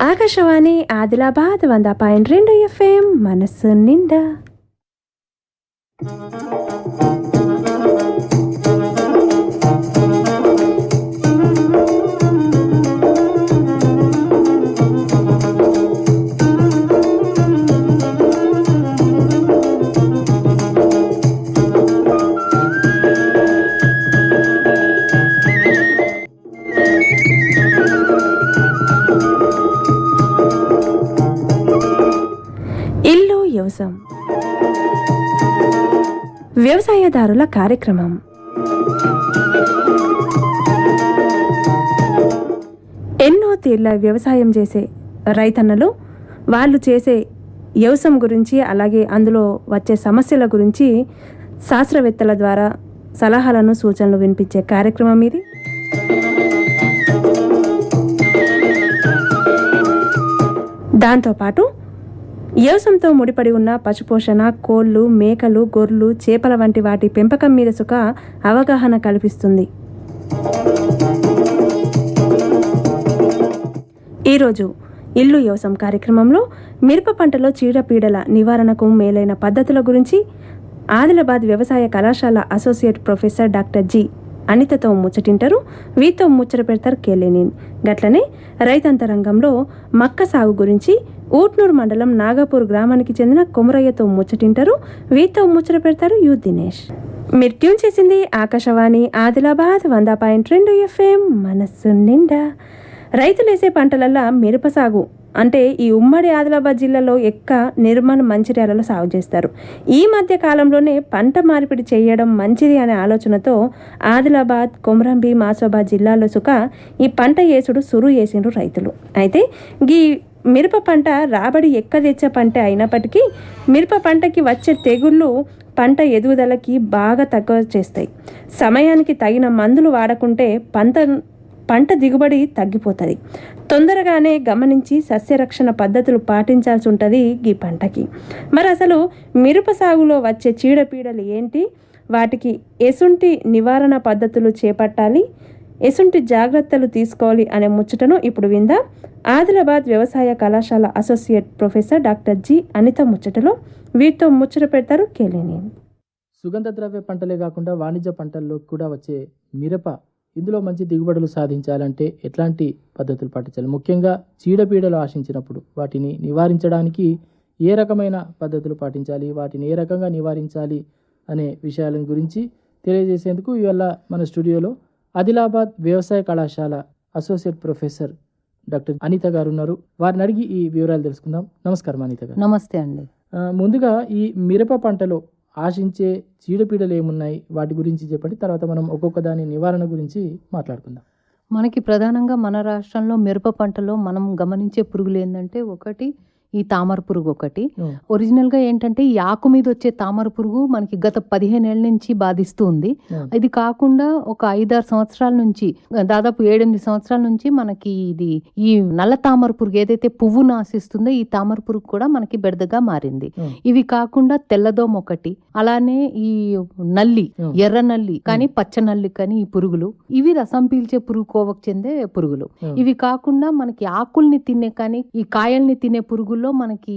ఆకాశవాణి ఆదిలాబాద్ వంద పాయింట్ రెండు ఎఫ్ఎం మనస్సు నిండా. ఇల్లు వ్యవసాయదారుల కార్యక్రమం. ఎన్నో తీర్ల వ్యవసాయం చేసే రైతన్నలు వాళ్ళు చేసే వ్యవసాయం గురించి అలాగే అందులో వచ్చే సమస్యల గురించి శాస్త్రవేత్తల ద్వారా సలహాలను సూచనలు వినిపించే కార్యక్రమం ఇది. దాంతోపాటు వ్యవసాయంతో ముడిపడి ఉన్న పశుపోషణ కోళ్ళు మేకలు గొర్రెలు చేపల వంటి వాటి పెంపకం మీద సుఖ అవగాహన కల్పిస్తుంది. ఈరోజు ఇల్లు వ్యవసాయం కార్యక్రమంలో మిరప పంటలో చీడపీడల నివారణకు మేలైన పద్ధతుల గురించి ఆదిలాబాద్ వ్యవసాయ కళాశాల అసోసియేట్ ప్రొఫెసర్ డాక్టర్ జి. అనితతో ముచ్చటింటారు వీతో ముచ్చట పెడతారు కేలేని. గట్లనే రైతాంతరంగంలో మక్క సాగు గురించి ఊట్నూరు మండలం నాగపూర్ గ్రామానికి చెందిన కొమరయ్యతో ముచ్చటింటారు వీతో ముచ్చట పెడతారు యు దినేష్. మీరు ట్యూన్ చేసింది ఆకాశవాణి ఆదిలాబాద్ వంద పాయింట్ రెండు ఎఫ్ఎం మనస్సు నిండా. రైతులేసే పంటలల్లా మిరప సాగు అంటే ఈ ఉమ్మడి ఆదిలాబాద్ జిల్లాలో ఎక్క నిర్మాణ మంచిర్యాలలో సాగు చేస్తారు. ఈ మధ్య కాలంలోనే పంట మార్పిడి చేయడం మంచిది అనే ఆలోచనతో ఆదిలాబాద్ కొమరంబి మాసోబాద్ జిల్లాలో సుక ఈ పంట వేసుడు సురు వేసిండ్రు రైతులు. అయితే ఈ మిరప పంట రాబడి ఎక్క తెచ్చే పంట అయినప్పటికీ మిరప పంటకి వచ్చే తెగుళ్ళు పంట ఎదుగుదలకి బాగా తక్కువ చేస్తాయి. సమయానికి తగిన మందులు వాడకుంటే పంట పంట దిగుబడి తగ్గిపోతుంది. తొందరగానే గమనించి సస్యరక్షణ పద్ధతులు పాటించాల్సి ఉంటుంది ఈ పంటకి. మరి అసలు మిరప సాగులో వచ్చే చీడపీడలు ఏంటి? వాటికి ఎసుంటి నివారణ పద్ధతులు చేపట్టాలి? ఎసుంటి జాగ్రత్తలు తీసుకోవాలి అనే ముచ్చటను ఇప్పుడు విందా. ఆదిలాబాద్ వ్యవసాయ కళాశాల associate professor doctor G Anitha ముచ్చటలో వీటితో ముచ్చట పెడతారు కేలేని సుగంధ ద్రవ్య పంటలే కాకుండా వాణిజ్య పంటల్లో కూడా వచ్చే మిరప ఇందులో మంచి దిగుబడులు సాధించాలంటే ఎట్లాంటి పద్ధతులు పాటించాలి? ముఖ్యంగా చీడపీడలు ఆశించినప్పుడు వాటిని నివారించడానికి ఏ రకమైన పద్ధతులు పాటించాలి? వాటిని ఏ రకంగా నివారించాలి అనే విషయాల గురించి తెలియజేసేందుకు ఇవాళ మన స్టూడియోలో ఆదిలాబాద్ వ్యవసాయ కళాశాల అసోసియేట్ ప్రొఫెసర్ డాక్టర్ అనిత గారు ఉన్నారు. వారిని అడిగి ఈ వివరాలు తెలుసుకుందాం. నమస్కారం అనిత గారు. నమస్తే అండి. ముందుగా ఈ మిరప పంటలో ఆశించే చీడపీడలు ఏమున్నాయి వాటి గురించి చెప్పండి. తర్వాత మనం ఒక్కొక్క దాని నివారణ గురించి మాట్లాడుకుందాం. మనకి ప్రధానంగా మన రాష్ట్రంలో మిరప పంటలో మనం గమనించే పురుగులు ఏంటంటే ఒకటి ఈ తామర పురుగు ఒకటి ఉం. ఒరిజినల్గా ఏంటంటే ఈ ఆకు మీద వచ్చే తామర పురుగు మనకి గత పదిహేను ఏళ్ళ నుంచి బాధిస్తూ ఉంది. ఇది కాకుండా ఒక ఐదారు సంవత్సరాల నుంచి దాదాపు ఏడెనిమిది సంవత్సరాల నుంచి మనకి ఇది ఈ నల్ల తామర పురుగు ఏదైతే పువ్వును ఆశిస్తుందో ఈ తామర పురుగు కూడా మనకి బెడదగా మారింది. ఇవి కాకుండా తెల్లదోమ ఒకటి అలానే ఈ నల్లి. ఎర్ర నల్లి కానీ పచ్చ నల్లి కానీ ఈ పురుగులు ఇవి రసం పీల్చే పురుగు కోవకు చెందే పురుగులు. ఇవి కాకుండా మనకి ఆకుల్ని తినే కానీ ఈ కాయల్ని తినే పురుగుల్లో మనకి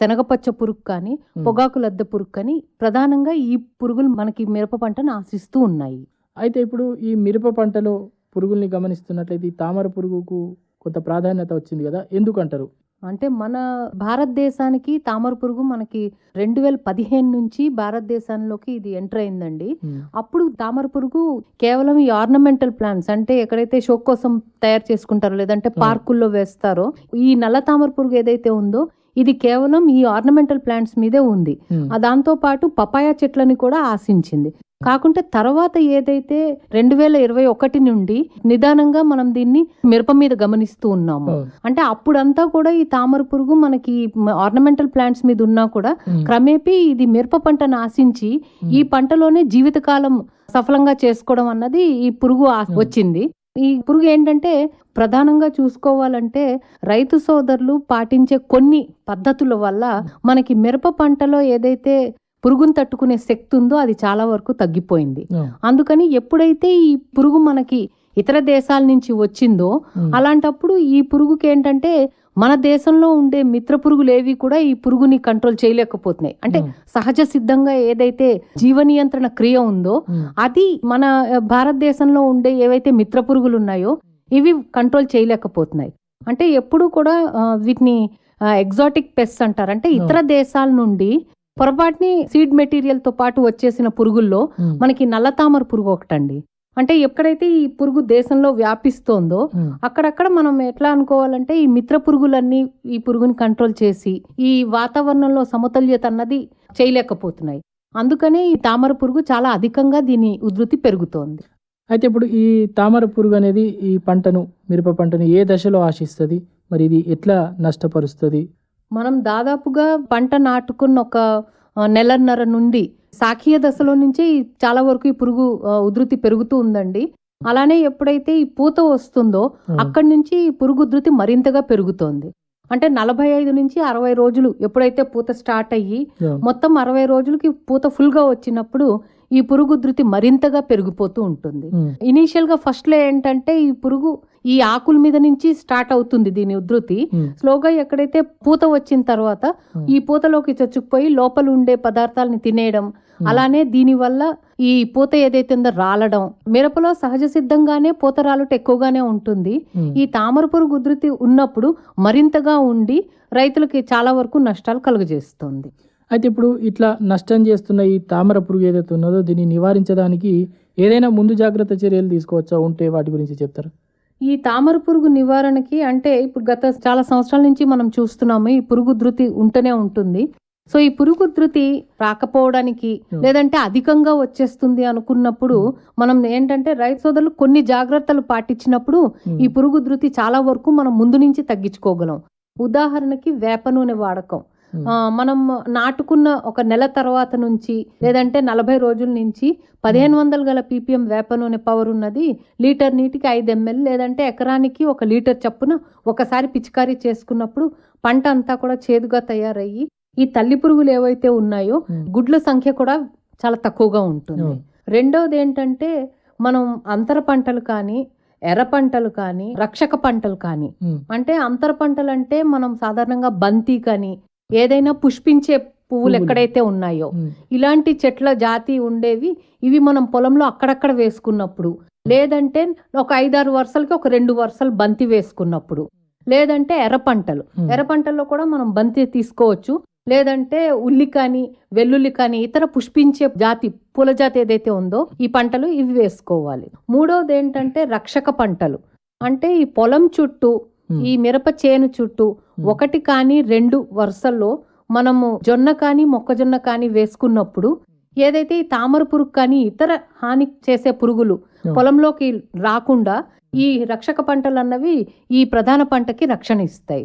శనగపచ్చ పురుగు కానీ. పొగాకు లద్దె పురుగు కానీ ప్రధానంగా ఈ పురుగులు మనకి మిరప పంటను ఆశిస్తూ ఉన్నాయి. అయితే ఇప్పుడు ఈ మిరప పంటలో పురుగుల్ని గమనిస్తున్నట్లయితే ఈ తామర పురుగుకు కొంత ప్రాధాన్యత వచ్చింది కదా? ఎందుకు అంటారు అంటే మన భారతదేశానికి తామర పురుగు మనకి రెండు వేల పదిహేను నుంచి భారతదేశంలోకి ఇది ఎంటర్ అయిందండి ఉం. అప్పుడు తామర పురుగు కేవలం ఈ ఆర్నమెంటల్ ప్లాంట్స్ అంటే ఎక్కడైతే షో కోసం తయారు చేసుకుంటారో లేదంటే పార్కుల్లో వేస్తారో ఈ నల్ల తామర పురుగు ఏదైతే ఉందో ఇది కేవలం ఈ ఆర్నమెంటల్ ప్లాంట్స్ మీదే ఉంది. ఆ దాంతో పాటు పపాయా చెట్లని కూడా ఆశించింది కాకుంటే తర్వాత ఏదైతే రెండు వేల ఇరవై ఒకటి నుండి నిదానంగా మనం దీన్ని మిరప మీద గమనిస్తూ ఉన్నాము. అంటే అప్పుడంతా కూడా ఈ తామర పురుగు మనకి ఆర్నమెంటల్ ప్లాంట్స్ మీద ఉన్నా కూడా. క్రమేపీ ఇది మిరప పంటను ఆశించి. ఈ పంటలోనే జీవితకాలం సఫలంగా చేసుకోవడం అన్నది ఈ పురుగు. వచ్చింది ఈ పురుగు ఏంటంటే ప్రధానంగా చూసుకోవాలంటే రైతు సోదరులు పాటించే కొన్ని పద్ధతుల వల్ల మనకి మిరప పంటలో ఏదైతే పురుగును తట్టుకునే శక్తి ఉందో అది చాలా వరకు తగ్గిపోయింది. అందుకని ఎప్పుడైతే ఈ పురుగు మనకి ఇతర దేశాల నుంచి వచ్చిందో. అలాంటప్పుడు ఈ పురుగుకి ఏంటంటే మన దేశంలో ఉండే మిత్ర పురుగులు ఏవి కూడా ఈ పురుగుని కంట్రోల్ చేయలేకపోతున్నాయి. అంటే సహజ సిద్ధంగా ఏదైతే జీవ నియంత్రణ క్రియ ఉందో అది మన భారతదేశంలో ఉండే ఏవైతే మిత్ర పురుగులు ఉన్నాయో ఇవి కంట్రోల్ చేయలేకపోతున్నాయి. అంటే ఎప్పుడు కూడా వీటిని ఎగ్జాటిక్ పెస్ట్ అంటారు. అంటే ఇతర దేశాల నుండి పొరపాటుని సీడ్ మెటీరియల్తో పాటు వచ్చేసిన పురుగుల్లో మనకి నల్లతామర పురుగు ఒకటండి. అంటే ఎక్కడైతే ఈ పురుగు దేశంలో వ్యాపిస్తోందో అక్కడక్కడ మనం ఎట్లా అనుకోవాలంటే ఈ మిత్ర పురుగులన్నీ ఈ పురుగుని కంట్రోల్ చేసి ఈ వాతావరణంలో సమతుల్యత అన్నది చేయలేకపోతున్నాయి. అందుకనే ఈ తామర పురుగు చాలా అధికంగా దీని ఉధృతి పెరుగుతోంది. అయితే ఇప్పుడు ఈ తామర పురుగు అనేది ఈ పంటను మిరప పంటను ఏ దశలో ఆశిస్తుంది? మరి ఇది ఎట్లా నష్టపరుస్తుంది? మనం దాదాపుగా పంట నాటుకున్న ఒక నెలన్నర నుండి సాఖీయ దశలో నుంచి చాలా వరకు ఈ పురుగు ఉధృతి పెరుగుతూ ఉందండి. అలానే ఎప్పుడైతే ఈ పూత వస్తుందో అక్కడి నుంచి ఈ పురుగు ఉధృతి మరింతగా పెరుగుతోంది. అంటే నలభై ఐదు నుంచి అరవై రోజులు ఎప్పుడైతే పూత స్టార్ట్ అయ్యి మొత్తం అరవై రోజులకి పూత ఫుల్గా వచ్చినప్పుడు ఈ పురుగు ఉధృతి మరింతగా పెరిగిపోతూ ఉంటుంది. ఇనీషియల్గా ఫస్ట్లో ఏంటంటే ఈ పురుగు ఈ ఆకుల మీద నుంచి స్టార్ట్ అవుతుంది దీని ఉధృతి. స్లోగా ఎక్కడైతే పూత వచ్చిన తర్వాత ఈ పూతలోకి చొచ్చుకుపోయి లోపల ఉండే పదార్థాలని తినేయడం. అలానే దీని వల్ల ఈ పూత ఏదైతే ఉందో రాలడం. మిరపలో సహజ సిద్ధంగానే పూత రాలుట ఎక్కువగానే ఉంటుంది. ఈ తామర పురుగు ఉధృతి ఉన్నప్పుడు మరింతగా ఉండి రైతులకి చాలా వరకు నష్టాలు కలుగజేస్తుంది. అయితే ఇప్పుడు ఇట్లా నష్టం చేస్తున్న ఈ తామర పురుగు ఏదైతే ఉన్నదో దీన్ని నివారించడానికి ఏదైనా ముందు జాగ్రత్త చర్యలు తీసుకోవచ్చా? ఉంటే వాటి గురించి చెప్తారు? ఈ తామర పురుగు నివారణకి అంటే ఇప్పుడు గత చాలా సంవత్సరాల నుంచి మనం చూస్తున్నాము ఈ పురుగు ఉధృతి ఉంటూనే ఉంటుంది. సో ఈ పురుగు ఉధృతి రాకపోవడానికి Hmm. లేదంటే అధికంగా వచ్చేస్తుంది అనుకున్నప్పుడు మనం ఏంటంటే రైతు సోదరులు కొన్ని జాగ్రత్తలు పాటించినప్పుడు ఈ పురుగు ఉధృతి చాలా వరకు మనం ముందు నుంచి తగ్గించుకోగలం. ఉదాహరణకి వేప నూనె వాడకం. మనం నాటుకున్న ఒక నెల తర్వాత నుంచి లేదంటే నలభై రోజుల నుంచి పదిహేను వందలు గల పీపీఎం వేప నూనె పవర్ ఉన్నది. లీటర్ నీటికి ఐదు ఎంఎల్ లేదంటే ఎకరానికి ఒక లీటర్ చప్పున ఒకసారి పిచికారీ చేసుకున్నప్పుడు పంట అంతా కూడా చేదుగా తయారయ్యి ఈ తల్లి పురుగులు ఏవైతే ఉన్నాయో ఉమ్, గుడ్ల సంఖ్య కూడా చాలా తక్కువగా ఉంటుంది. రెండవది ఏంటంటే మనం అంతర పంటలు కానీ ఎర్ర పంటలు కానీ రక్షక పంటలు కానీ అంటే అంతర పంటలు అంటే మనం సాధారణంగా బంతి కానీ ఏదైనా పుష్పించే పువ్వులు. ఎక్కడైతే ఉన్నాయో ఇలాంటి చెట్ల జాతి ఉండేవి ఇవి మనం పొలంలో అక్కడక్కడ వేసుకున్నప్పుడు. లేదంటే ఒక ఐదారు వరుసలకి ఒక రెండు వరుసలు బంతి వేసుకున్నప్పుడు. లేదంటే ఎర్ర పంటలు. ఉమ్, ఎర్ర పంటల్లో కూడా మనం బంతి తీసుకోవచ్చు. లేదంటే ఉల్లి కానీ వెల్లుల్లి కానీ ఇతర పుష్పించే జాతి పూల జాతి ఏదైతే ఉందో ఈ పంటలు ఇవి వేసుకోవాలి. మూడవది ఏంటంటే రక్షక పంటలు. అంటే ఈ పొలం చుట్టూ ఈ మిరప చేను చుట్టూ ఉమ్, ఒకటి కానీ రెండు వరుసల్లో మనము జొన్న కానీ మొక్కజొన్న కానీ వేసుకున్నప్పుడు ఏదైతే ఈ తామర పురుగు కానీ ఇతర హాని చేసే పురుగులు అవును. పొలంలోకి రాకుండా ఈ రక్షక పంటలు అన్నవి ఈ ప్రధాన పంటకి రక్షణ ఇస్తాయి.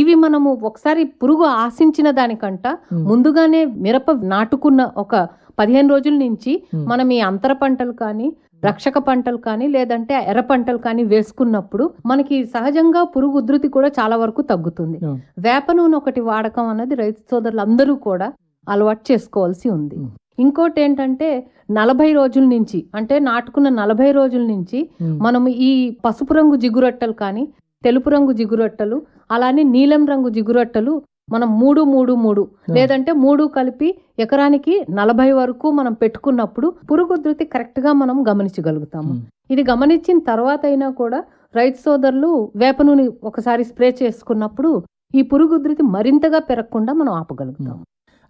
ఇవి మనము ఒకసారి పురుగు ఆశించిన దానికంట ముందుగానే మిరప నాటుకున్న ఒక పదిహేను రోజుల నుంచి మనం ఈ అంతర పంటలు కానీ రక్షక పంటలు కానీ లేదంటే ఎర్ర పంటలు కానీ వేసుకున్నప్పుడు మనకి సహజంగా పురుగు ఉధృతి కూడా చాలా వరకు తగ్గుతుంది. వేప నూనె ఒకటి వాడకం అన్నది రైతు సోదరులు అందరూ కూడా అలవాటు చేసుకోవాల్సి ఉంది. ఇంకోటి ఏంటంటే నలభై రోజుల నుంచి అంటే నాటుకున్న నలభై రోజుల నుంచి మనం ఈ పసుపు రంగు జిగురొట్టలు కానీ తెలుపు రంగు జిగురొట్టలు అలానే నీలం రంగు జిగురొట్టలు మనం మూడు మూడు మూడు. లేదంటే మూడు కలిపి ఎకరానికి నలభై వరకు మనం పెట్టుకున్నప్పుడు పురుగు ఉధృతి కరెక్ట్గా మనం గమనించగలుగుతాము. ఇది గమనించిన తర్వాత అయినా కూడా రైతు సోదరులు వేప నూనె ఒకసారి స్ప్రే చేసుకున్నప్పుడు ఈ పురుగు ఉధృతి మరింతగా పెరగకుండా మనం ఆపగలుగుతాం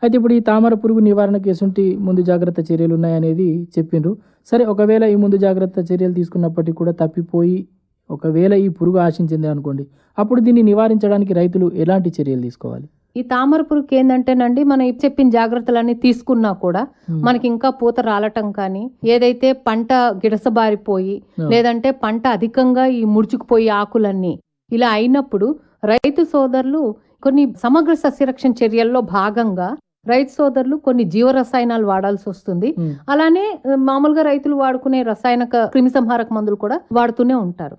అయితే ఇప్పుడు ఈ తామర పురుగు నివారణకు ఎటువంటి ముందు జాగ్రత్త చర్యలు ఉన్నాయనేది చెప్పిండ్రు. సరే ఒకవేళ ఈ ముందు జాగ్రత్త చర్యలు తీసుకున్నప్పటికీ కూడా తప్పిపోయి ఒకవేళ ఈ పురుగు ఆశించింది అనుకోండి అప్పుడు దీన్ని నివారించడానికి రైతులు ఎలాంటి చర్యలు తీసుకోవాలి? ఈ తామర పురుగు ఏంటంటేనండి మనం చెప్పిన జాగ్రత్తలన్నీ తీసుకున్నా కూడా ఉమ్, మనకి ఇంకా పూత రాలటం కానీ ఏదైతే పంట గిడసబారిపోయి ఆ, లేదంటే పంట అధికంగా ఈ ముడుచుకుపోయి ఆకులన్నీ ఇలా అయినప్పుడు రైతు సోదరులు కొన్ని సమగ్ర సస్యరక్షణ చర్యల్లో భాగంగా రైతు సోదరులు కొన్ని జీవరసాయనాలు వాడాల్సి వస్తుంది. అలానే మామూలుగా రైతులు వాడుకునే రసాయనిక క్రిమిసంహారక మందులు కూడా వాడుతూనే ఉంటారు.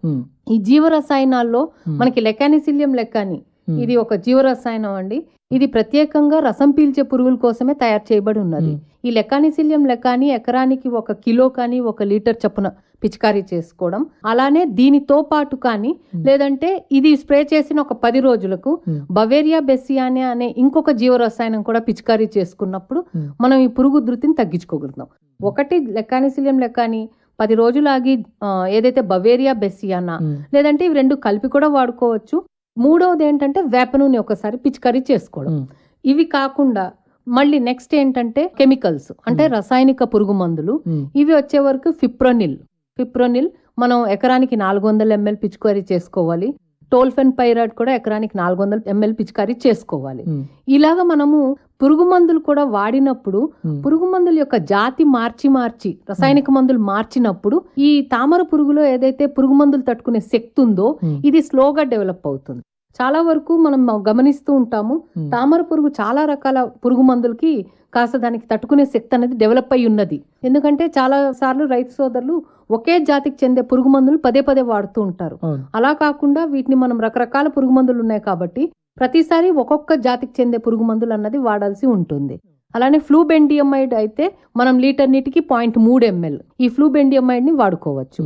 ఈ జీవ రసాయనాల్లో మనకి లెకానిసిలియం లెక్కని. ఇది ఒక జీవరసాయనం అండి ఇది ప్రత్యేకంగా రసం పీల్చే పురుగుల కోసమే తయారు చేయబడి ఉన్నది. ఈ లెకానిసిలియం లెకాని ఎకరానికి ఒక కిలో కానీ ఒక లీటర్ చొప్పున పిచికారీ చేసుకోవడం అలానే దీనితో పాటు కానీ. లేదంటే ఇది స్ప్రే చేసిన ఒక పది రోజులకు. బవేరియా బెసియానే అనే ఇంకొక జీవరసాయనం కూడా పిచికారీ చేసుకున్నప్పుడు. మనం ఈ పురుగు ఉధృతిని తగ్గించుకోగలుగుతాం ఒకటి లెకానిసిలియం లెకాని పది రోజులు ఆగి ఆ, ఏదైతే బవేరియా బెసియానా ఉమ్, లేదంటే ఇవి రెండు కలిపి కూడా వాడుకోవచ్చు మూడవది ఏంటంటే వేప నూనె ఒకసారి పిచికారీ చేసుకోవడం. ఇవి కాకుండా మళ్ళీ నెక్స్ట్ ఏంటంటే కెమికల్స్ అంటే. రసాయనిక పురుగు మందులు. ఇవి వచ్చే వరకు ఫిప్రోనిల్. ఫిప్రోనిల్ మనం ఎకరానికి నాలుగు వందల ఎంఎల్ పిచికారీ చేసుకోవాలి. టోల్ఫెన్ పైరాడ్ కూడా ఎకరానికి నాలుగు వందల ఎంఎల్ పిచికారీ చేసుకోవాలి. ఇలాగ మనము పురుగు మందులు కూడా వాడినప్పుడు పురుగు మందుల యొక్క జాతి మార్చి మార్చి రసాయనిక మందులు మార్చినప్పుడు ఈ తామర పురుగులో ఏదైతే పురుగు మందులు తట్టుకునే శక్తి ఉందో ఇది స్లోగా డెవలప్ అవుతుంది. చాలా వరకు మనం గమనిస్తూ ఉంటాము. తామర పురుగు చాలా రకాల పురుగు మందులకి కాస్త దానికి తట్టుకునే శక్తి అనేది డెవలప్ అయి ఉన్నది. ఎందుకంటే చాలా సార్లు రైతు సోదరులు ఒకే జాతికి చెందే పురుగు మందులు పదే పదే వాడుతూ ఉంటారు. అలా కాకుండా వీటిని మనం రకరకాల పురుగు మందులు ఉన్నాయి కాబట్టి ప్రతిసారి ఒక్కొక్క జాతికి చెందే పురుగు మందులు అన్నది వాడాల్సి ఉంటుంది. అలానే ఫ్లూబెండియమైడ్ అయితే మనం లీటర్ నీటికి పాయింట్ మూడు ఎంఎల్ ఈ ఫ్లూబెండియమైడ్ని వాడుకోవచ్చు.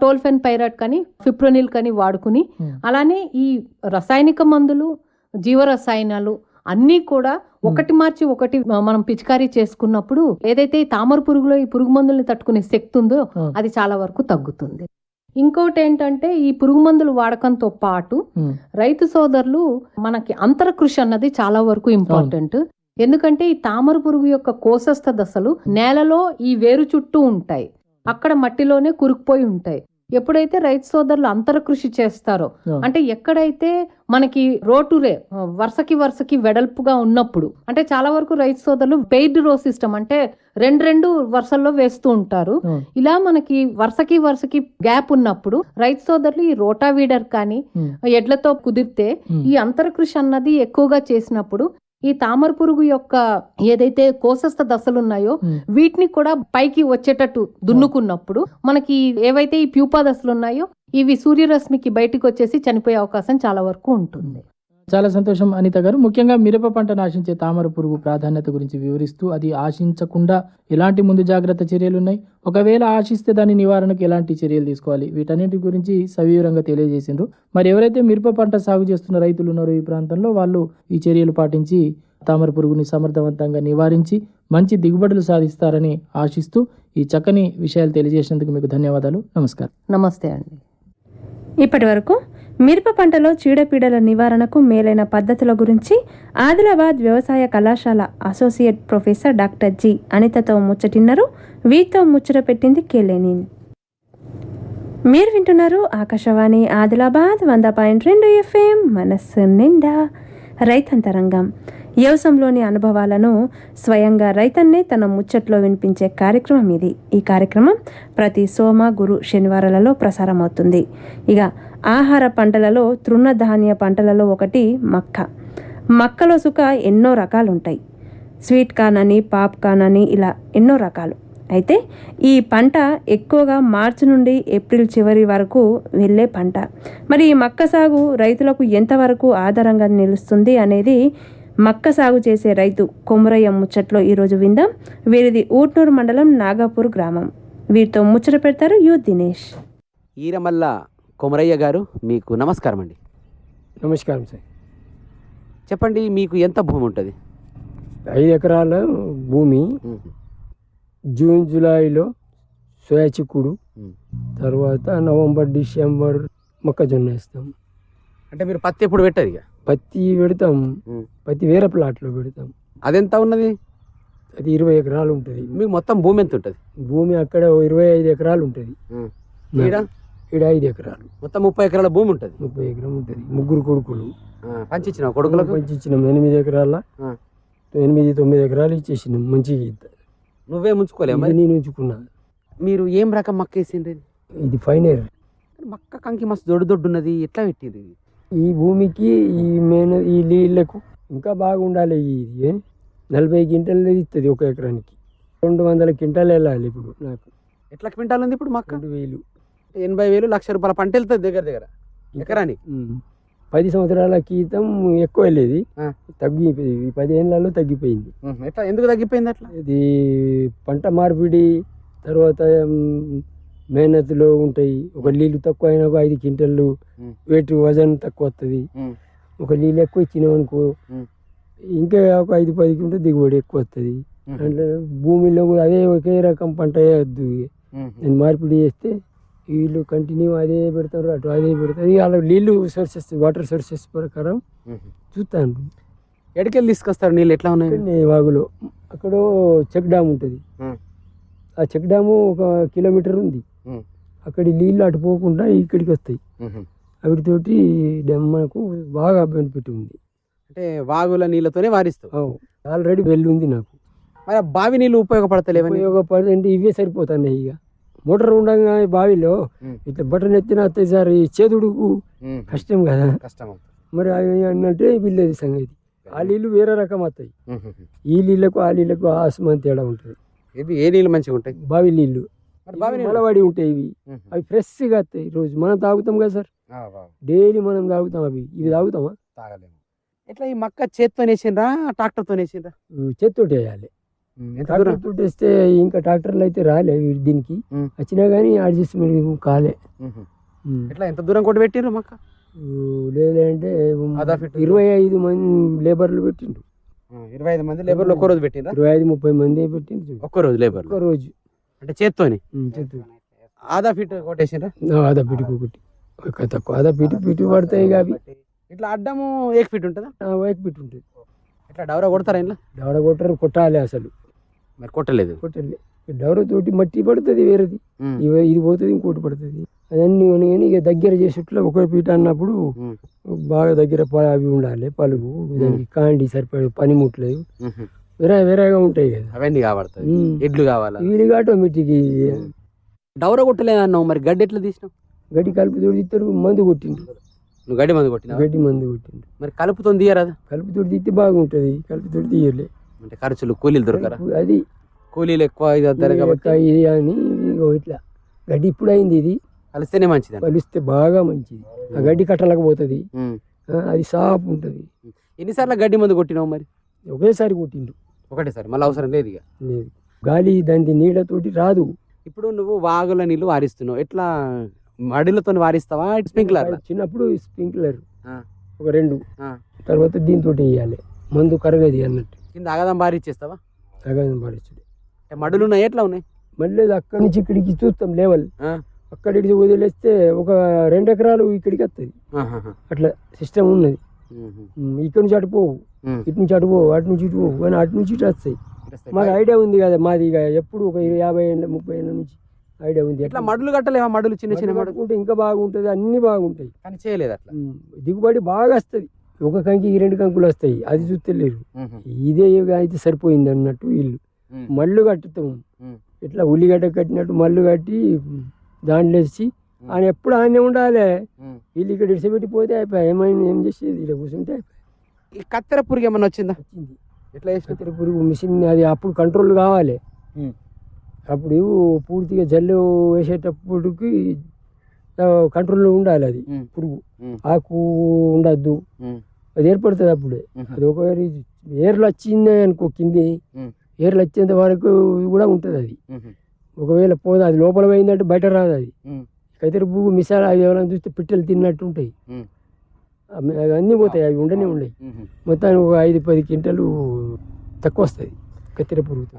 టోల్ఫెన్ పైరాట్ కానీ ఫిప్రోనిల్ కానీ వాడుకుని ఉమ్, అలానే ఈ రసాయనిక మందులు జీవరసాయనాలు అన్నీ కూడా ఒకటి మార్చి ఒకటి మనం పిచికారీ చేసుకున్నప్పుడు ఏదైతే ఈ తామర పురుగులో ఈ పురుగు మందుల్ని తట్టుకునే శక్తి ఉందో ఉమ్, అది చాలా వరకు తగ్గుతుంది. ఇంకోటి ఏంటంటే ఈ పురుగు మందులు వాడకంతో పాటు రైతు సోదరులు మనకి అంతర కృషి అన్నది చాలా వరకు ఇంపార్టెంట్. ఎందుకంటే ఈ తామర పురుగు యొక్క కోసస్థ దశలు నేలలో ఈ వేరు చుట్టూ ఉంటాయి. అక్కడ మట్టిలోనే కురుకుపోయి ఉంటాయి ఎప్పుడైతే రైతు సోదరులు అంతర కృషి చేస్తారో. అంటే ఎక్కడైతే మనకి రోటురే వరుసకి వరుసకి వెడల్పుగా ఉన్నప్పుడు అంటే చాలా వరకు రైతు సోదరులు పెయిడ్ రో సిస్టమ్ అంటే రెండు రెండు వరుసల్లో వేస్తూ ఉంటారు. ఇలా మనకి వరుసకి వరుసకి గ్యాప్ ఉన్నప్పుడు రైతు సోదరులు ఈ రోటావీడర్ కానీ ఉమ్, ఎడ్లతో కుదిరితే ఈ అంతరకృషి అన్నది ఎక్కువగా చేసినప్పుడు ఈ తామర పురుగు యొక్క ఏదైతే కోసస్థ దశలు ఉన్నాయో వీటిని కూడా పైకి వచ్చేటట్టు దున్నుకున్నప్పుడు మనకి ఏవైతే ఈ ప్యూపా దశలు ఉన్నాయో ఇవి సూర్యరశ్మికి బయటికి వచ్చేసి చనిపోయే అవకాశం చాలా వరకు ఉంటుంది. చాలా సంతోషం అనిత గారు. ముఖ్యంగా మిరప పంట నాశించే తామర పురుగు ప్రాధాన్యత గురించి వివరిస్తూ అది ఆశించకుండా ఎలాంటి ముందు జాగ్రత్త చర్యలు ఉన్నాయి ఒకవేళ ఆశిస్తే దాని నివారణకు ఎలాంటి చర్యలు తీసుకోవాలి? వీటన్నిటి గురించి సవివరంగా తెలియజేసిండ్రు. మరి ఎవరైతే మిరప పంట సాగు చేస్తున్న రైతులు ఉన్నారో ఈ ప్రాంతంలో వాళ్ళు ఈ చర్యలు పాటించి తామర పురుగుని సమర్థవంతంగా నివారించి మంచి దిగుబడులు సాధిస్తారని ఆశిస్తూ ఈ చక్కని విషయాలు తెలియజేసినందుకు మీకు ధన్యవాదాలు. నమస్కారం. నమస్తే అండి. ఇప్పటి వరకు మిరప పంటలో చీడపీడల నివారణకు మేలైన పద్ధతుల గురించి ఆదిలాబాద్ వ్యవసాయ కళాశాల అసోసియేట్ ప్రొఫెసర్ డాక్టర్ జి అనితతో ముచ్చటిన్నారు. వీతో ముచ్చట పెట్టింది కేలేని మీరు వింటున్నారు ఆకాశవాణి ఆదిలాబాద్ వంద పాయింట్ రెండు ఎఫ్ఎం మనస్సు నిండా రైతంతరంగం. వ్యవసంలోని అనుభవాలను స్వయంగా రైతన్నే తన ముచ్చట్లో వినిపించే కార్యక్రమం ఇది. ఈ కార్యక్రమం ప్రతి సోమ గురు శనివారాలలో ప్రసారమవుతుంది. ఇక ఆహార పంటలలో తృణధాన్య పంటలలో ఒకటి మక్క. మక్కలో సుక ఎన్నో రకాలు ఉంటాయి స్వీట్ కార్న్ అని పాప్ కార్న్ అని ఇలా ఎన్నో రకాలు. అయితే ఈ పంట ఎక్కువగా మార్చి నుండి ఏప్రిల్ చివరి వరకు వెళ్ళే పంట. మరి ఈ మక్క సాగు రైతులకు ఎంతవరకు ఆధారంగా నిలుస్తుంది అనేది మక్క సాగు చేసే రైతు కొమరయ్య ముచ్చట్లో ఈరోజు విందాం. వీరిది ఊట్నూరు మండలం నాగాపూర్ గ్రామం. వీరితో ముచ్చట పెడతారు యు దినేష్. ఈరమల్ల కొమరయ్య గారు మీకు నమస్కారం అండి నమస్కారం సార్. చెప్పండి మీకు ఎంత భూమి ఉంటుంది? ఐదు ఎకరాల భూమి జూన్ జూలైలో సోయా చిక్కుడు. తర్వాత నవంబర్ డిసెంబర్ మొక్కజొన్న వేస్తాం. అంటే మీరు పత్తి ఎప్పుడు పెట్టదు ఇక? పత్తి పెడతాం. పత్తి వేరే ప్లాట్లో పెడతాం. అదెంత ఉన్నది? అది ఇరవై ఎకరాలు ఉంటుంది. మీకు మొత్తం భూమి ఎంత ఉంటుంది? భూమి అక్కడ ఇరవై ఐదు ఎకరాలు ఉంటుంది. ఈడ ఐదు ఎకరాలు. మొత్తం ముప్పై ఎకరాల భూమి ఉంటుంది? ముప్పై ఎకరం ఉంటుంది. ముగ్గురు కొడుకులు. పంచిచ్చిన కొడుకులకు? పంచి ఇచ్చినాం ఎనిమిది ఎకరాల. ఎనిమిది తొమ్మిది ఎకరాలు ఇచ్చేసినాం. మంచిగా నువ్వే ముంచుకోలే ఇది మరి? నేను ఉంచుకున్నా. మీరు ఏం రకం మక్క వేసిండ్రు? ఇది? ఫైనల్ మక్క కంకి మస్తు దొడ్డు దొడ్డు ఉన్నది. ఎట్లా పెట్టింది ఈ భూమికి ఈ మెయిన్ ఈ నీళ్ళకు ఇంకా బాగుండాలి ఇది? నలభై క్వింటాలు ఇస్తుంది ఒక ఎకరానికి. రెండు వందల క్వింటాలు వెళ్ళాలి ఇప్పుడు నాకు. ఎట్లా క్వింటాల్ ఉంది ఇప్పుడు మక్క? రెండు వేలు. ఎనభై వేలు లక్ష రూపాయల పంట వెళ్తుంది దగ్గర దగ్గర ఎకరానికి. పది సంవత్సరాల క్రితం ఎక్కువ వెళ్ళేది ఈ పదిహేనులలో తగ్గిపోయింది. ఎట్లా ఎందుకు తగ్గిపోయింది అట్లా ఇది పంట మార్పిడి తర్వాత మ్, మేనత్తులో ఉంటాయి ఒక నీళ్ళు తక్కువ అయినా ఒక ఐదు క్వింటళ్ళు. వెయిట్ వజన్ తక్కువ వస్తుంది. ఒక నీళ్ళు ఎక్కువ ఇచ్చినాం అనుకో. ఇంకా ఒక ఐదు పది క్వింటల్ దిగుబడి ఎక్కువ వస్తుంది. అంటే భూమిలో కూడా అదే ఒకే రకం పంట వేయద్దు. నేను మార్పిడి చేస్తే వీళ్ళు కంటిన్యూ అదే పెడతారు అటు అదే పెడతారు. వాళ్ళ నీళ్ళు సోర్సెస్ వాటర్ సోర్సెస్ ప్రకారం. చూస్తాను. ఎడికెళ్ళి తీసుకొస్తారు? నీళ్ళు ఎట్లా ఉన్నాయి? వాగులో. అక్కడ చెక్ డ్యామ్ ఉంటుంది. ఆ చెక్ డ్యాము ఒక కిలోమీటర్ ఉంది. అక్కడి నీళ్ళు అటు పోకుండా ఇక్కడికి వస్తాయి. ఉహు. వాటితోటి డ్యామ్ మనకు బాగా బెనిఫిట్ ఉంది. అంటే వాగుల నీళ్ళతోనే వారిస్తావు. ఆల్రెడీ వెళ్ళి ఉంది నాకు. మరి బావి నీళ్ళు ఉపయోగపడతలేవని ఉపయోగపడి అంటే ఇవే సరిపోతున్నాయి ఇక. మోటార్ ఉండగా బావిలో. ఇట్లా బటన్ ఎత్తిన వస్తాయి సార్ ఈ చేదుడుకు. కష్టం కదా. కష్టం మరి అవి అన్నట్టే వీళ్ళది సంగతి. ఆ నీళ్ళు వేరే రకం వస్తాయి. ఈ నీళ్ళకు ఆ నీళ్ళకు ఆసమాన్ తేడా ఉంటుంది. ఇవి ఏ నీళ్ళు మంచిగా ఉంటాయి? బావి నీళ్ళు మలబడి ఉంటాయి ఇవి. అవి ఫ్రెష్గా వస్తాయి రోజు. మనం తాగుతాం కదా సార్. డైలీ మనం తాగుతాం అవి. ఇవి తాగుతామా? తాగలేము. ఎట్లా ఈ మక్క చేత్తో వేసిండ్రా ట్రాక్టర్తో వేసిండ్రా చేత్తోటి వేయాలి. ట్రాక్టర్ తోటి వేస్తే ఇంకా ట్రాక్టర్లు అయితే రాలే దీనికి. వచ్చినా కానీ అడ్జస్ట్మెంట్ కాలే. ఎట్లా ఎంత దూరం కొట్టి పెట్టిండ్రు మక్క లేదంటే ఫిట్ ఇరవై ఐదు మంది లేబర్లు పెట్టిండ్రు. ఇరవై ఐదు మంది లేబర్లు ఒక్క రోజు పెట్టిండ్రా? ఇరవై ఐదు ముప్పై మంది పెట్టిండ్రు ఒక్క రోజు లేబర్లు? ఒక రోజు అంటే చేత్తోని? ఉమ్, చేత్తోటి. ఆదా ఫీట్ కొట్టేసిండ్రా? ఆదా ఒకటి ఒక తక్కువ. ఆదా పిటి పిటి పడతాయి ఇక అవి. ఇట్లా అడ్డము ఏక్ ఫీట్ ఉంటుందా? వైపు పిటి ఉంటుంది. ఇట్లా డవరా కొడతారా ఇంట్లో? దవడ కొట్టరు కొట్టాలి అసలు. మరి కొట్టలేదు. కొట్టాలి. డవర తోటి మట్టి పడుతుంది వేరేది. ఇది పోతుంది ఇంకోటి పడుతుంది. ఉన్నాయి కానీ ఇక దగ్గర చేసేట్లో ఒక పీట అన్నప్పుడు. బాగా దగ్గర అవి ఉండాలి పలుగు. దానికి కాండి సరిపడే పనిముట్లేదు. వేరే వేరేగా ఉంటాయి కదా. అవన్నీ ఉమ్. ఎడ్లు కావాలా? వీలుగా ఆటోమేటిక్ డవర కొట్టలేదు అన్నావు మరి? గడ్డి ఎట్లా తీసినావు? గడ్డి కలుపు తోటి తీస్తారు మందు కొట్టిండు నువ్వు గడ్డి మంది కొట్టినావు? గడ్డి మందు కొట్టిండు మరి కలుపుతో తీయరాదా? కలుపు తోటి తీస్తే బాగుంటుంది. కలుపు తోటి తీయలే. అంటే ఖర్చులు కూలీలు దొరకరా? అది కూలీలు ఎక్కువ ఇది కాబట్టి. ఇది అని ఇగో ఇట్లా. గడ్డి ఇప్పుడు అయింది ఇది. కలిస్తేనే మంచిది కలిస్తే బాగా మంచిది. ఆ గడ్డి కట్టలకు పోతుంది ఉమ్. ఆ, అది సాఫ్ ఉంటుంది. ఎన్నిసార్లు గడ్డి మందు కొట్టినావు మరి? ఒకేసారి కొట్టిండు. ఒకటేసారి. మళ్ళీ అవసరం లేదు ఇక. లేదు. గాలి దాని నీళ్ళతోటి రాదు. ఇప్పుడు నువ్వు వాగుల నీళ్ళు వారిస్తున్నావు. ఎట్లా? మడిలతో వారిస్తావా? స్ప్రింక్లర్ చిన్నప్పుడు స్ప్రింక్లర్. ఒక రెండు. తర్వాత దీంతో వేయాలి. మందు కరగది అన్నట్టు. కింద ఆగదాం బారి ఇచ్చేస్తావా? తగదని పడచ్చుడు అంటే మడులు ఉన్నాయి? ఎట్లా ఉన్నాయి? మళ్ళీ అక్కడి నుంచి ఇక్కడికి చూస్తాం లెవెల్. అక్కడికి వదిలేస్తే ఒక రెండు ఎకరాలు ఇక్కడికి వస్తుంది. అట్లా సిస్టమ్ ఉన్నది. ఇక్కడ నుంచి అటు పోవు. ఉమ్. ఇటు నుంచి అటు పోవు అటు నుంచి ఇటు పోవు. కానీ అటు నుంచి ఇటు వస్తాయి. మాకు ఐడియా ఉంది కదా మాది ఇక ఎప్పుడు ఒక యాభై ఏళ్ళ ముప్పై ఏళ్ళ నుంచి ఐడియా ఉంది. ఎట్లా మడులు కట్టలేవా? మడులు చిన్న చిన్న మడులు కట్టుకుంటే ఇంకా బాగుంటుంది అన్ని బాగుంటాయి. కానీ చేయలేదు అట్లా. దిగుబడి బాగా వస్తుంది. ఒక కంకి రెండు కంకులు వస్తాయి అది చూస్తే లేరు ఉహు. ఇదే అయితే సరిపోయింది అన్నట్టు ఇల్లు. మళ్ళు కట్టుతాం. ఇట్లా ఉల్లిగడ్డ కట్టినట్టు మళ్ళు కట్టి దాంట్లో వేసి ఆయన ఎప్పుడు ఆయనే ఉండాలి. వీళ్ళు ఇక్కడ ఇడిచిపెట్టి పోతే అయిపోయి ఏమైనా ఏం చేసేది ఇలా కూర్చుంటే ఈ కత్తెర పురుగు ఏమన్నా వచ్చిందా వచ్చింది ఎట్లా చేసిన కత్తెర పురుగు మిషన్ అది అప్పుడు కంట్రోల్ కావాలి. అప్పుడు పూర్తిగా జల్లు వేసేటప్పటికి కంట్రోల్లో ఉండాలి అది. పురుగు. ఆకు ఉండద్దు. అది ఏర్పడుతుంది అప్పుడే. అది ఒకవేళ ఏర్లు వచ్చింది అనుకో కింది. ఏర్లు వచ్చేంత వరకు కూడా ఉంటుంది అది. ఒకవేళ పోదు అది లోపల పోయిందంటే బయట రాదు అది. కత్తెర పురుగు మిసాలు అవి ఎవరైనా చూస్తే పిట్టలు తిన్నట్టు ఉంటాయి. అవి అన్నీ పోతాయి అవి ఉండనే ఉండయి. ఉహు. మొత్తానికి ఒక ఐదు పది క్వింటలు తక్కువ వస్తుంది. కత్తెర పురుగుతో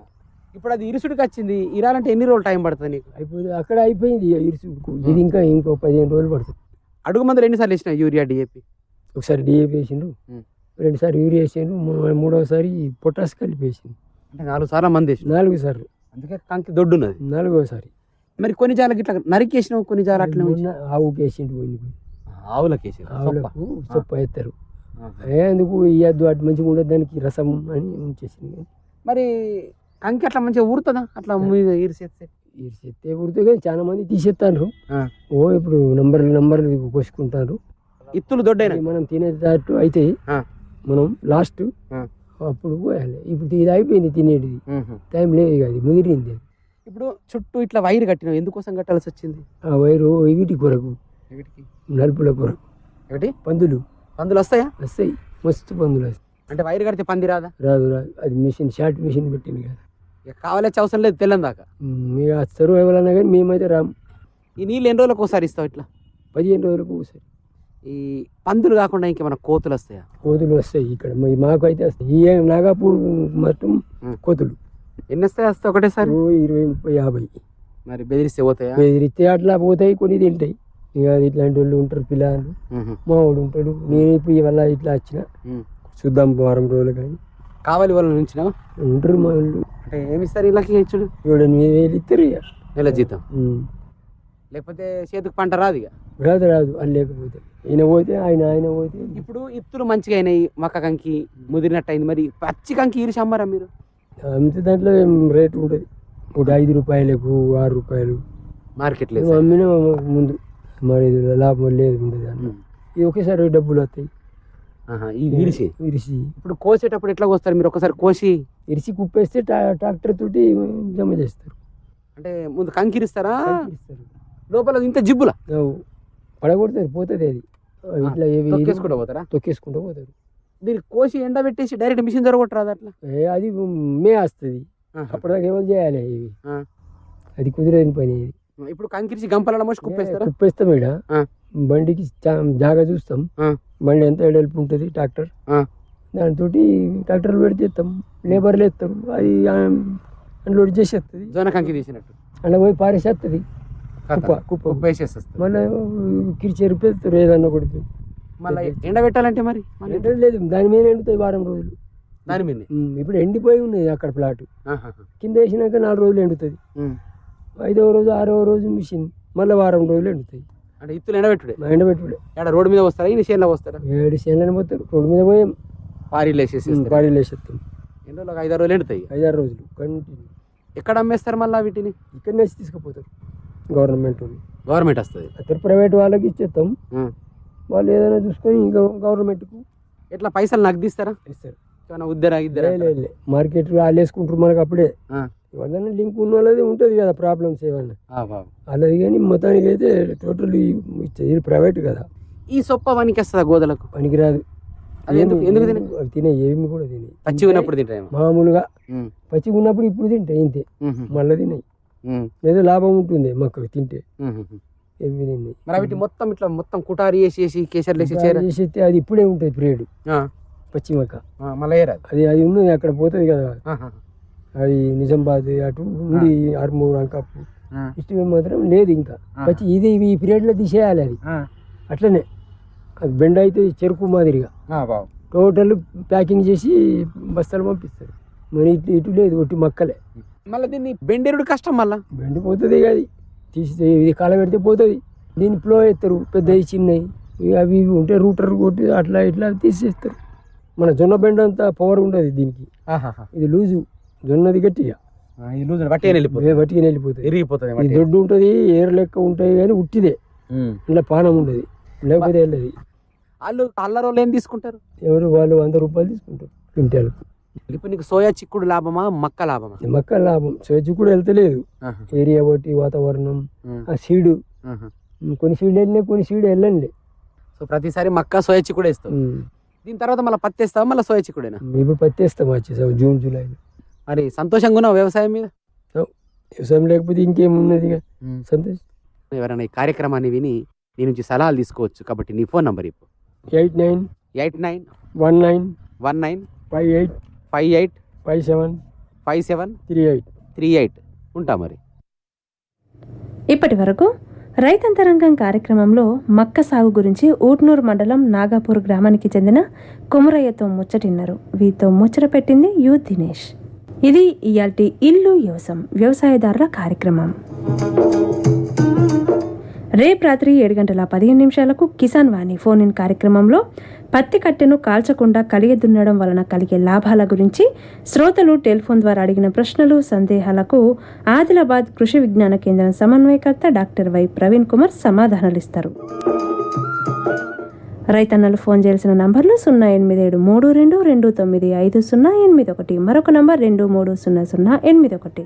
ఇప్పుడు అది ఇరుసుడికి వచ్చింది ఇరాలంటే ఎన్ని రోజులు టైం పడుతుంది నీకు? అయిపోయింది అక్కడ అయిపోయింది ఇక ఇరుసుకు. ఇది ఇంకా ఇంకో పదిహేను రోజులు పడుతుంది. అడుగు మందులు ఎన్నిసార్లు వేసినా యూరియా డిఏపి? ఒకసారి డిఏపి వేసిండు ఉమ్. రెండుసార్లు యూరియా వేసిండు మూడోసారి పొటాస్ కలిపి వేసిండు. అంటే నాలుగు సార్లు మంది వేసిన నాలుగు సార్లు. అందుకే కంకి దొడ్డున్నది నాలుగోసారి. మరి కొన్ని జాలకి ఇట్లా నరికేసినావు కొన్ని జాలు మొన్న ఆవుకి వేసిండు కొన్ని ఆవులకి వేసిన ఆవులకు సొప్ప వేస్తారు. ఎందుకు ఇయ్యద్దు అటు మంచిగా ఉండదు దానికి రసం అని ఉంచేసింది మరి కంకి అట్లా మంచిగా ఊరుతుందా? అట్లా మీద ఇరిసేస్తే ఈ చెత్తే పుడితే కానీ చాలా మంది తీసేస్తారు. ఓ ఇప్పుడు నంబర్లు నంబర్లు కోసుకుంటారు. ఇత్తులు దొడ్డైన? మనం తినేటట్టు అయితే. మనం లాస్ట్. అప్పుడు పోయాలి. ఇప్పుడు ఇది అయిపోయింది తినేటిది. టైం లేదు అది ముదిరింది ఇప్పుడు చుట్టూ ఇట్లా వైర్ కట్టినావు. ఎందుకోసం కట్టాల్సి వచ్చింది? ఆ వైరు వీటి కొరకు. నలుపుల కొరకు. ఒకటి పందులు. పందులు వస్తాయా? వస్తాయి. మస్తు పందులు వస్తాయి. అంటే వైర్ కడితే పంది రాదా? రాదు రాదు. అది మిషన్ షార్ట్ మిషన్ పెట్టింది కదా. ఇక కావాలే అవసరం లేదు తెల్లం దాకా. ఇక వస్తారు ఎవరన్నా కానీ మేమైతే రాము ఈ నీళ్ళు ఎన్ని రోజులకు ఒకసారి ఇస్తావు ఇట్లా? పదిహేను రోజులకు ఒకసారి. ఈ పందులు కాకుండా ఇంకేమైనా కోతులు వస్తాయా? కోతులు వస్తాయి ఇక్కడ. మాకు అయితే వస్తాయి. ఈ నాగాపూర్ మొత్తం. కోతులు. ఎన్ని వస్తాయి? వస్తాయి ఒకటేసారి. ఇరవై ముప్పై యాభై. మరి బెదిరిస్తే పోతాయా? బెదిరిస్తే అట్లా పోతాయి కొన్ని తింటాయి. ఇక ఇట్లాంటి వాళ్ళు ఉంటారు పిల్లలు. మ్మ్. మా వాడు ఉంటాడు. నేను ఇప్పుడు ఇవల్ల ఇట్లా వచ్చిన. చూద్దాం వారం రోజులు కానీ. కావాలి వాళ్ళ నుంచి ఉంటారు మా వాళ్ళు. అంటే ఏమి ఇస్తారు? వీళ్ళకి ఇచ్చుడు ఏడు ఎనిమిది వేలు ఇస్తారు ఇక. నెల జీతం. లేకపోతే చేతికి పంట రాదు ఇక. రాదు రాదు. అది లేకపోతే. ఈయన పోతే ఆయన ఆయన పోతే. ఇప్పుడు ఇత్తులు మంచిగా అయినాయి మక్క కంకి ముదిరినట్టు అయింది మరి పచ్చి కంకి ఇరిసి అమ్మారా మీరు? అంతే దాంట్లో ఏం రేటు ఉంటుంది? ఒకటి ఐదు రూపాయలకు ఆరు రూపాయలు. మార్కెట్ మేము లేదు అమ్మిన ముందు. మరి లాభం లేదు ఉండదు ఇది ఒకేసారి డబ్బులు వస్తాయి. ఇరిసి? ఇరిసి. ఇప్పుడు కోసేటప్పుడు ఎట్లా కోస్తారు మీరు? ఒకసారి కోసి? ఇరిసి కుప్పేస్తే ట్రా- ట్రాక్టర్ తోటి జమ చేస్తారు. అంటే ముందు కంకి ఇరుస్తారా? ఇస్తారు లోపల ఇంత జిబ్బుల. పడగొడతారు పోతుంది అది. ఇట్లా ఏవి తొక్కేసుకుంటూ పోతారా? తొక్కేసుకుంటూ పోతారు. దీన్ని కోసి ఎండబెట్టేసి డైరెక్ట్ మిషన్ జరగొట్టరాదు అట్లా? ఏ అది మే వస్తుంది. అప్పటిదాకా ఏమో చేయాలి ఇవి. అది కుదిరేని పని ఇది. ఇప్పుడు కంకిరిసి గంపల మోసి కుప్పేస్తారా? కుప్పేస్తాం ఇక్కడ. బండికి జాగా చూస్తాం. బండి ఎంత ఎడల్పు ఉంటుంది? ట్రాక్టర్. ఆ. దాంతో ట్రాక్టర్ పెడితే ఎత్తాం. లేబర్లు ఎత్తారు అది అన్లోడ్ చేసేస్తుంది జొన్న కంకి తీసినట్టు. అలా పోయి పారేసేస్తుంది కుప్ప. కుప్ప. కుప్ప వేసేస్తుంది మళ్ళీ కిరిచి ఎరిపేస్తారు ఏదన్నా కొడితే మళ్ళీ ఎండబెట్టాలంటే మరి? లేదు దాని మీద ఎండుతాయి వారం రోజులు. దాని మీద ఇప్పుడు ఎండిపోయి ఉన్నది అక్కడ ప్లాట్. కింద వేసినాక నాలుగు రోజులు ఎండుతుంది. ఐదవ రోజు ఆరవ రోజు మిషన్ మళ్ళీ వారం రోజులు ఎండుతాయి. అంటే ఇత్తులు ఎండబెట్టుడే? ఎండబెట్టుడే. ఎక్కడ రోడ్డు మీద వస్తారా ఈ చేనులో వస్తారా ఏడు చేనులని పోతారు రోడ్డు మీద పోయాం. పారీలు వేసేసి పాడీలు వేసేస్తాం. ఎన్నో ఒక ఐదారు రోజులు ఎండుతాయి. ఐదారు రోజులు కంటిన్యూ. ఎక్కడ అమ్మేస్తారు మళ్ళీ వీటిని? ఇక్కడ నుంచి తీసుకుపోతారు. గవర్నమెంట్ గవర్నమెంట్ వస్తుంది. ప్రైవేట్ వాళ్ళకి ఇచ్చేస్తాం. వాళ్ళు ఏదైనా చూసుకొని ఇంకా గవర్నమెంట్కు ఎట్లా పైసలు ఇస్తారు. ఉద్దరా ఇద్దరా లే, లే, లే. మార్కెట్ వాళ్ళు వేసుకుంటారు మనకు అప్పుడే. ఎవరైనా లింక్ ఉన్న వాళ్ళది ఉంటుంది కదా ప్రాబ్లమ్స్ ఏమన్నా. అలాది కానీ మొత్తానికి అయితే టోటల్ ఇది ప్రైవేట్ కదా. ఈ సొప్ప పనికి వస్తుందా గోదలకు? పనికిరాదు. అది ఎందుకు- ఎందుకు తినే? అవి తినే ఏమి కూడా తినే. పచ్చి ఉన్నప్పుడు తింటాయేమో మామూలుగా ఉమ్, పచ్చిగా ఉన్నప్పుడు ఇప్పుడు తింటాయి ఇంతే. మళ్ళీ తినాయి. ఏదో లాభం ఉంటుంది మొక్క తింటే. మరి వీటి మొత్తం ఇట్లా మొత్తం కుటారి వేసి వేసి కేసర్లు వేసి అది ఇప్పుడే ఉంటుంది పీరియడ్ ఆ, పచ్చి మొక్క ఆ, మళ్ళీ ఏరాదు అది? అది ఉన్నది అక్కడ పోతుంది కదా. అది నిజామాబాద్ అటు ఉంది ఆర్మూర్ అంకాపు ఆ, ఇష్టం మాత్రం లేదు ఇంకా. పచ్చి ఇది ఈ పీరియడ్లో తీసేయాలి అది. అట్లనే. అది బెండ అయితే చెరుకు మాదిరిగా. టోటల్ ప్యాకింగ్ చేసి బస్తాలు పంపిస్తారు. మరి ఇటు ఇటు లేదు ఒట్టి మక్కలే. మళ్ళీ దీన్ని బెండేరుడు కష్టం మళ్ళా? బెండి పోతుంది ఇక అది. తీసి ఇది కాల పెడితే పోతుంది. దీన్ని ఫ్లో ఎత్తారు పెద్దవి చిన్నవి. ఇక అవి ఇవి ఉంటే రూటర్ కొట్టి అట్లా ఇట్లా తీసేస్తారు. మన జొన్న బెండ అంతా పవర్ ఉంటుంది దీనికి. ఇది లూజు. జొన్నది గట్టిగా బట్టి వెళ్ళిపోతుంది. బట్టికి వెళ్ళిపోతుంది. విరిగిపోతుంది ఇది మట్టి. దొడ్డు ఉంటుంది ఏరు లెక్క ఉంటాయి కానీ ఉట్టిదే. ఇలా పానం ఉండదు. లేకపోతే వెళ్ళదు. వాళ్ళు అల్లరి వాళ్ళు ఏం తీసుకుంటారు? ఎవరు వాళ్ళు వంద రూపాయలు తీసుకుంటారు క్వింటాలు. ఇప్పుడు నీకు సోయా చిక్కుడు లాభమా మక్క లాభమా? మక్క లాభం. స్వేచ్ఛ కూడా వెళ్తలేదు. ఏరియా బట్టి వాతావరణం ఆ. సీడు. కొన్ని సీడ్ వెళ్ళినాయి కొన్ని సీడ్ వెళ్ళండి సో ప్రతిసారి మక్క సోయా చిక్కుడు వేస్తావు దీని తర్వాత మళ్ళీ పత్తి వేస్తావా మళ్ళీ సోయా చిక్కుడేనా? ఇప్పుడు పత్తి వేస్తాం వచ్చేసాం జూన్ జూలైలో మరి సంతోషంగా ఉన్నావు వ్యవసాయం మీద? వ్యవసాయం లేకపోతే ఇంకేమున్నది ఇక. సంతోష్. ఎవరైనా ఈ కార్యక్రమాన్ని విని నీ నుంచి సలహాలు తీసుకోవచ్చు. కాబట్టి నీ ఫోన్ నంబర్ ఇప్పు eight nine eight nine one nine one nine five eight five eight? Five seven. Five seven? Three eight. Three eight. ఉంటా మరి. ఇప్పటి వరకు రైతంతరంగం కార్యక్రమంలో మక్క సాగు గురించి ఊట్నూరు మండలం నాగాపూర్ గ్రామానికి చెందిన కుమరయ్యతో ముచ్చటిన్నారు. వీరితో ముచ్చట పెట్టింది యు దినేష్. ఇది ఇయాల్టి ఇల్లు యోసం వ్యవసాయదారుల కార్యక్రమం. రేపు రాత్రి ఏడు గంటల పదిహేను నిమిషాలకు కిసాన్ వాణి ఫోన్ ఇన్ కార్యక్రమంలో పత్తి కట్టెను కాల్చకుండా కలిగి దున్నడం వలన కలిగే లాభాల గురించి శ్రోతలు టెలిఫోన్ ద్వారా అడిగిన ప్రశ్నలు సందేహాలకు ఆదిలాబాద్ కృషి విజ్ఞాన కేంద్రం సమన్వయకర్త డాక్టర్ వై ప్రవీణ్ కుమార్ సమాధానాలిస్తారు. రైతన్నలు ఫోన్ చేయాల్సిన నంబర్లు సున్నా ఎనిమిది ఏడు మూడు రెండు రెండు తొమ్మిది ఐదు సున్నా ఎనిమిది ఒకటి. మరొక నంబర్ రెండు మూడు సున్నా సున్నా ఎనిమిది ఒకటి.